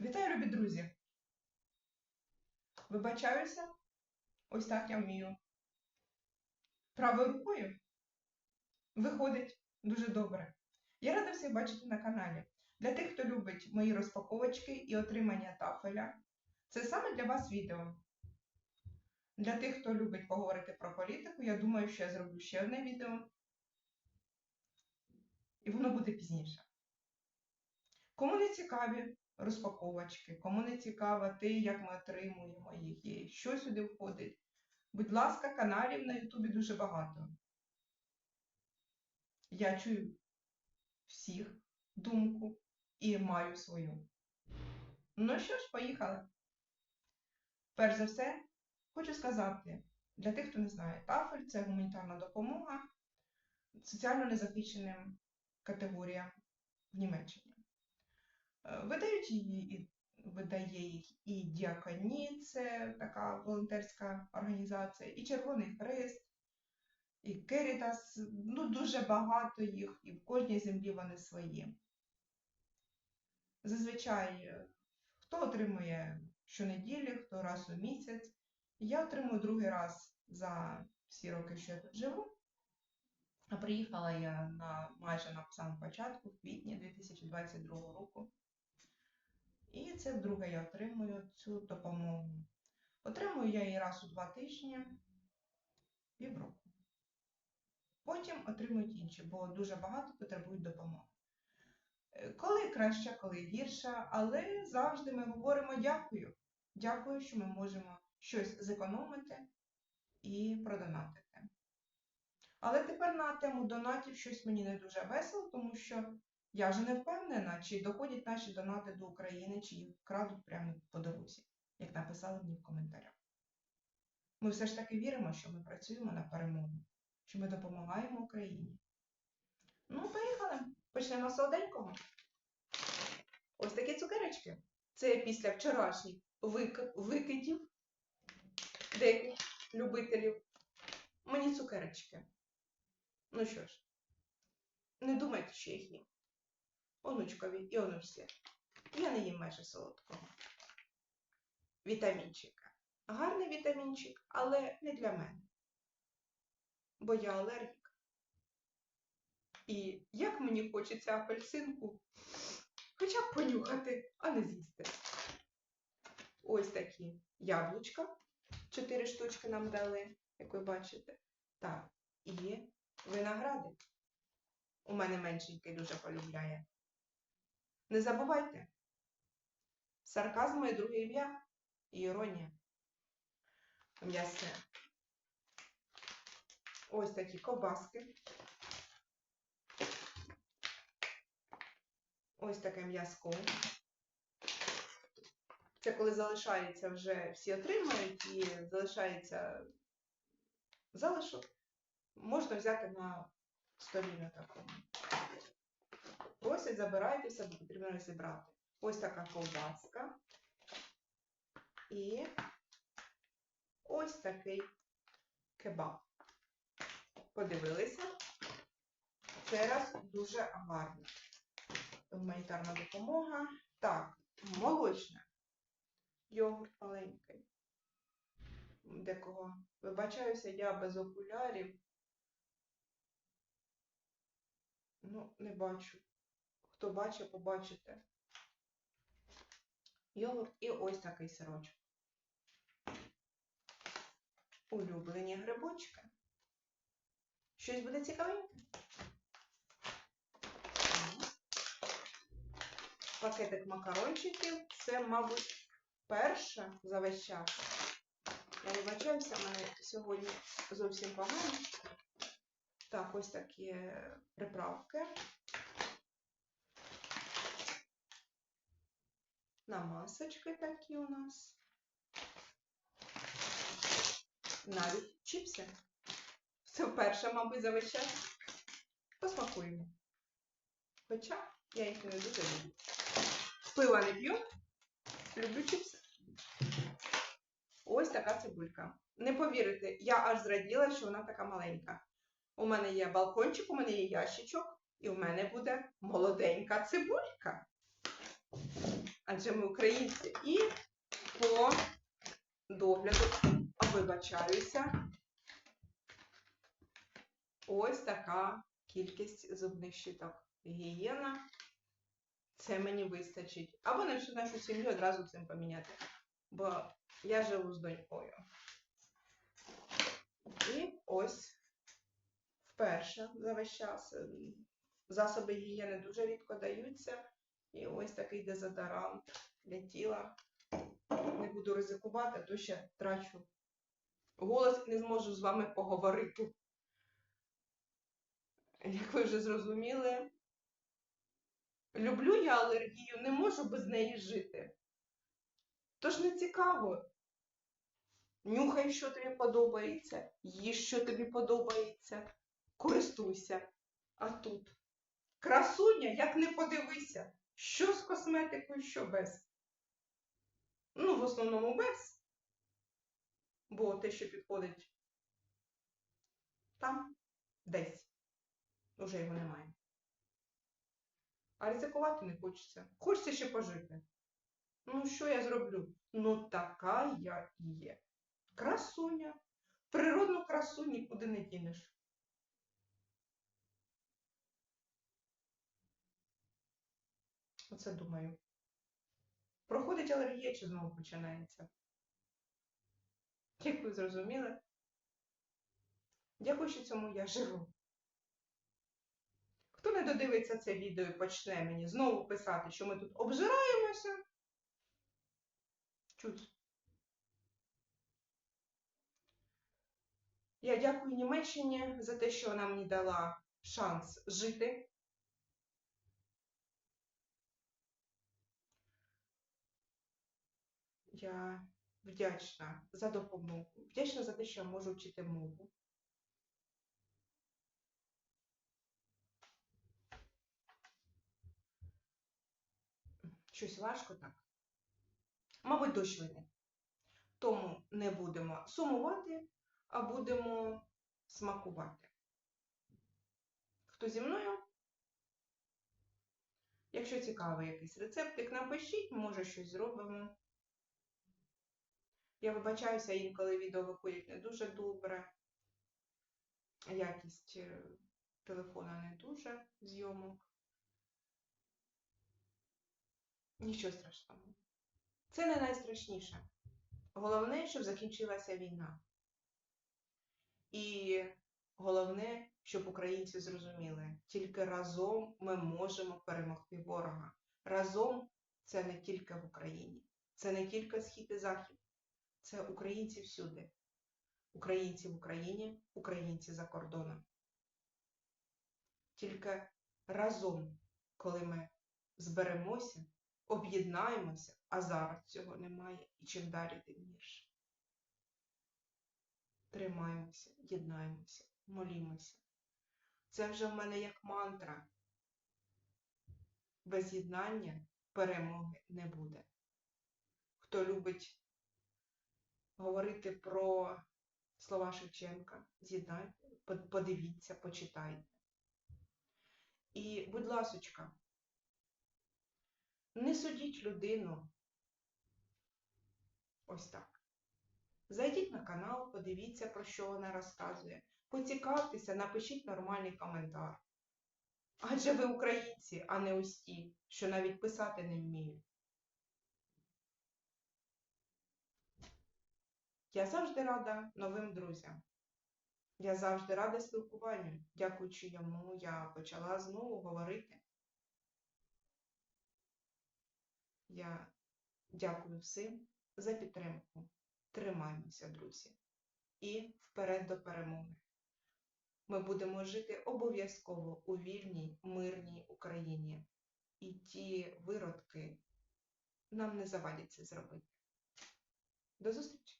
Вітаю, любі друзі! Вибачаюся, ось так я вмію. Правою рукою виходить дуже добре. Я рада всіх бачити на каналі. Для тих, хто любить мої розпаковочки і отримання тафеля, це саме для вас відео. Для тих, хто любить поговорити про політику, я думаю, що я зроблю ще одне відео. І воно буде пізніше. Кому не цікаві розпаковочки, кому не цікаво те, як ми отримуємо і що сюди входить. Будь ласка, каналів на Ютубі дуже багато. Я чую всіх думку і маю свою. Ну що ж, поїхали. Перш за все, хочу сказати, для тих, хто не знає, тафель це гуманітарна допомога соціально незахищеним категоріям в Німеччині. Е, Видають її видає їх і Діаконі, це така волонтерська організація, і Червоний Хрест, і Керітас. Ну, дуже багато їх, і в кожній землі вони свої. Зазвичай е, хто отримує щонеділі, хто раз у місяць. Я отримую другий раз за всі роки, що я тут живу. А приїхала я на майже на самому початку, в квітні 2022 року. І це вдруге я отримую цю допомогу. Отримую я її раз у два тижні, півроку. Потім отримують інші, бо дуже багато потребують допомоги. Е, Коли краще, коли гірше, але завжди ми говоримо дякую. Дякую, що ми можемо щось зекономити і продонатити. Але тепер на тему донатів щось мені не дуже весело, тому що я вже не впевнена, чи доходять наші донати до України, чи їх крадуть прямо по дорозі, як написали мені в коментарях. Ми все ж таки віримо, що ми працюємо на перемогу, що ми допомагаємо Україні. Ну, поїхали. Почнемо з солоденького. Ось такі цукерочки. Це після вчорашніх вик... викидів деяких любителів. Мені цукерочки. Ну що ж, не думайте, що їх їм. Онучкові і онучці. Я не їм майже солодкого. Вітамінчика. Гарний вітамінчик, але не для мене. Бо я алергік. І як мені хочеться апельсинку, хоча б понюхати, а не з'їсти. Ось такі яблучка. Чотири штучки нам дали, як ви бачите. Так, і виногради. У мене меншенький дуже полюбляє. Не забувайте. Сарказм моє друге ім'я і іронія. М'ясне. Ось такі ковбаски. Ось таке м'язко. Це коли залишається вже всі отримують і залишається залишок, можна взяти на столі на такому. Просять, забирайте все, бо потрібно розібрати. Ось така ковбаска. І ось такий кебаб. Подивилися. Це раз дуже гарно. Гуманітарна допомога. Так, молочне. Йогурт маленький. Декого. Вибачаюся, я без окулярів. Ну, не бачу. Хто бачить, побачите. Йогурт і ось такий сирочок. Улюблені грибочки. Щось буде цікавеньке? Пакетик макарончиків. Це, мабуть, перше за весь час. Я вибачаюся, мене сьогодні зовсім погано. Так, ось такі приправки. Намасочки такі у нас. Навіть чіпси. Це вперше, мабуть, за весь час. Посмакуємо. Хоча я їх не дуже люблю. Пива не п'ю, люблю чіпси. Ось така цибулька. Не повірите, я аж зраділа, що вона така маленька. У мене є балкончик, у мене є ящичок, і у мене буде молоденька цибулька. Адже ми українці. І по догляду, вибачаюся, ось така кількість зубних щіток. Гігієна. Це мені вистачить. Або на всю нашу сім'ю одразу цим поміняти. Бо я живу з донькою. І ось вперше за весь час засоби гігієни дуже рідко даються. І ось такий дезодорант для тіла. Не буду ризикувати, а то ще трачу голос і не зможу з вами поговорити. Як ви вже зрозуміли, люблю я алергію, не можу без неї жити. Тож не цікаво. Нюхай, що тобі подобається, їж, що тобі подобається, користуйся. А тут красуня, як не подивися, що з косметикою, що без. Ну, в основному без. Бо те, що підходить там, десь. Уже його немає. А ризикувати не хочеться. Хочеться ще пожити. Ну, що я зроблю? Ну, така я і є. Красуня. Природну красу нікуди не дінеш. Оце думаю. Проходить алергія чи знову починається? Як ви зрозуміли? Дякую, що цьому я живу. Хто не додивиться це відео і почне мені знову писати, що ми тут обжираємося? Чуть. Я дякую Німеччині за те, що вона мені дала шанс жити. Я вдячна за допомогу, вдячна за те, що я можу вчити мову. Щось важко так. Мабуть, дощ вийде. Тому не будемо сумувати, а будемо смакувати. Хто зі мною? Якщо цікавий якийсь рецептик, напишіть, може щось зробимо. Я вибачаюся, інколи відео виходять не дуже добре. Якість е, телефона не дуже зйомок. Нічого страшного. Це не найстрашніше. Головне, щоб закінчилася війна. І головне, щоб українці зрозуміли, тільки разом ми можемо перемогти ворога. Разом це не тільки в Україні, це не тільки схід і захід, це українці всюди. Українці в Україні, українці за кордоном. Тільки разом, коли ми зберемося, об'єднаємося, а зараз цього немає, і чим далі, тим гірше. Тримаємося, єднаємося, молімося. Це вже в мене як мантра. Без єднання перемоги не буде. Хто любить говорити про слова Шевченка, з'єднайте, подивіться, почитайте. І, будь ласочка, не судіть людину ось так. Зайдіть на канал, подивіться, про що вона розказує. Поцікавтеся, напишіть нормальний коментар. Адже ви українці, а не ті, що навіть писати не вміють. Я завжди рада новим друзям. Я завжди рада спілкуванню. Дякуючи йому, я почала знову говорити. Я дякую всім за підтримку. Тримаємося, друзі. І вперед до перемоги. Ми будемо жити обов'язково у вільній, мирній Україні. І ті виродки нам не завадять це зробити. До зустрічі!